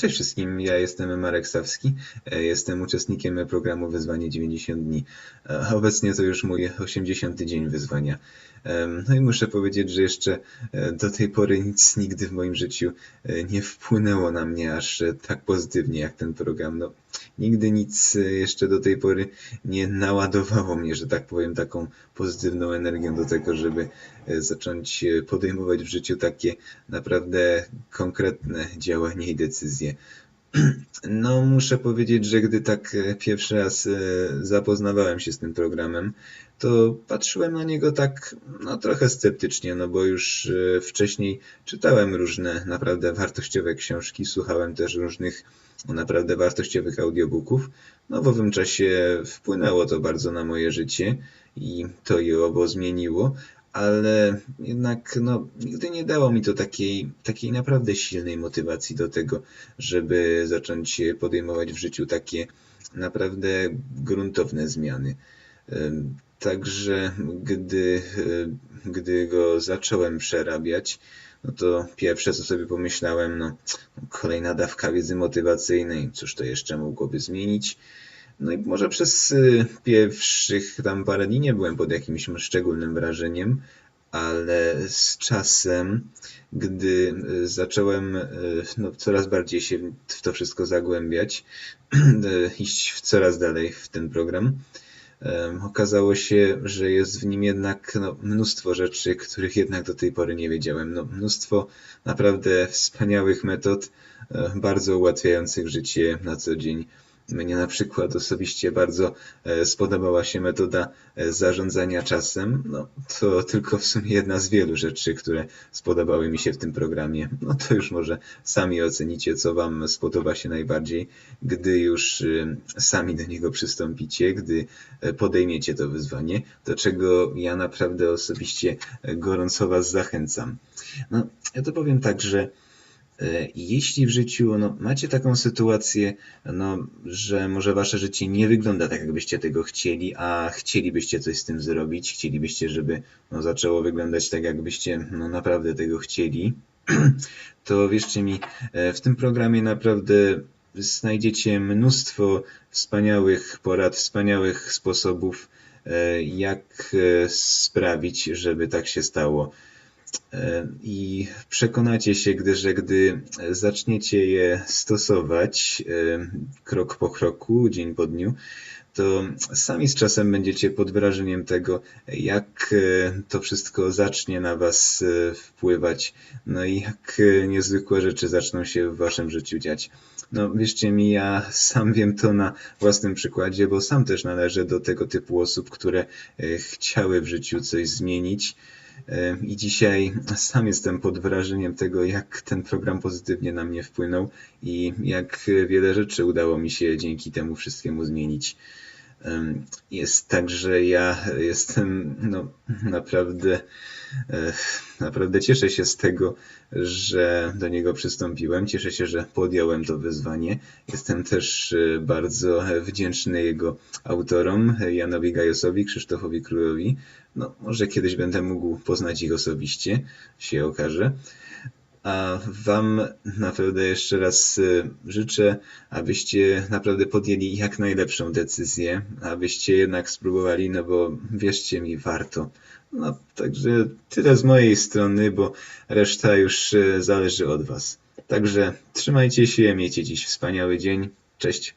Cześć wszystkim, ja jestem Marek Stawski, e, jestem uczestnikiem programu Wyzwanie 90 dni. E, Obecnie to już mój 80 dzień wyzwania. No i muszę powiedzieć, że jeszcze e, do tej pory nic nigdy w moim życiu nie wpłynęło na mnie aż tak pozytywnie jak ten program. No, nigdy nic e, jeszcze do tej pory nie naładowało mnie, że tak powiem, taką pozytywną energią do tego, żeby e, zacząć e, podejmować w życiu takie naprawdę konkretne działania i decyzje. No, muszę powiedzieć, że gdy tak e, pierwszy raz e, zapoznawałem się z tym programem, to patrzyłem na niego tak, no trochę sceptycznie, no bo już e, wcześniej czytałem różne naprawdę wartościowe książki, słuchałem też różnych naprawdę wartościowych audiobooków. No w owym czasie wpłynęło to bardzo na moje życie i to je obo zmieniło, ale jednak no, nigdy nie dało mi to takiej, takiej naprawdę silnej motywacji do tego, żeby zacząć podejmować w życiu takie naprawdę gruntowne zmiany. Także gdy, e, gdy go zacząłem przerabiać, no to pierwsze co sobie pomyślałem, no kolejna dawka wiedzy motywacyjnej, cóż to jeszcze mogłoby zmienić? No i może przez y, pierwszych tam parę dni nie byłem pod jakimś szczególnym wrażeniem, ale z czasem, gdy y, zacząłem y, no, coraz bardziej się w to wszystko zagłębiać, iść coraz dalej w ten program, okazało się, że jest w nim jednak no, mnóstwo rzeczy, których jednak do tej pory nie wiedziałem. No, mnóstwo naprawdę wspaniałych metod, e, bardzo ułatwiających życie na co dzień. Mnie na przykład osobiście bardzo e, spodobała się metoda e, zarządzania czasem. No, to tylko w sumie jedna z wielu rzeczy, które spodobały mi się w tym programie. No to już może sami ocenicie, co Wam spodoba się najbardziej, gdy już y, sami do niego przystąpicie, gdy e, podejmiecie to wyzwanie, do czego ja naprawdę osobiście e, gorąco Was zachęcam. No, ja to powiem tak, że E, Jeśli w życiu no, macie taką sytuację, no, że może wasze życie nie wygląda tak, jakbyście tego chcieli, a chcielibyście coś z tym zrobić, chcielibyście, żeby no, zaczęło wyglądać tak, jakbyście no, naprawdę tego chcieli, to wierzcie mi, e, w tym programie naprawdę znajdziecie mnóstwo wspaniałych porad, wspaniałych sposobów, e, jak e, sprawić, żeby tak się stało. E, I przekonacie się, gdy, że gdy zaczniecie je stosować e, krok po kroku, dzień po dniu, to sami z czasem będziecie pod wrażeniem tego, jak e, to wszystko zacznie na Was e, wpływać, no i jak e, niezwykłe rzeczy zaczną się w Waszym życiu dziać. No, wierzcie mi, ja sam wiem to na własnym przykładzie, bo sam też należę do tego typu osób, które e, chciały w życiu coś zmienić. E, I dzisiaj sam jestem pod wrażeniem tego, jak ten program pozytywnie na mnie wpłynął i jak wiele rzeczy udało mi się dzięki temu wszystkiemu zmienić. Jest tak, że ja jestem no, naprawdę, naprawdę cieszę się z tego, że do niego przystąpiłem. Cieszę się, że podjąłem to wyzwanie. Jestem też e, bardzo wdzięczny jego autorom, Janowi Gajosowi, Krzysztofowi Królowi. No, może kiedyś będę mógł poznać ich osobiście, się okaże. A Wam naprawdę jeszcze raz y, życzę, abyście naprawdę podjęli jak najlepszą decyzję, abyście jednak spróbowali, no bo wierzcie mi, warto. No, także tyle z mojej strony, bo reszta już y, zależy od Was. Także trzymajcie się, miejcie dziś wspaniały dzień. Cześć.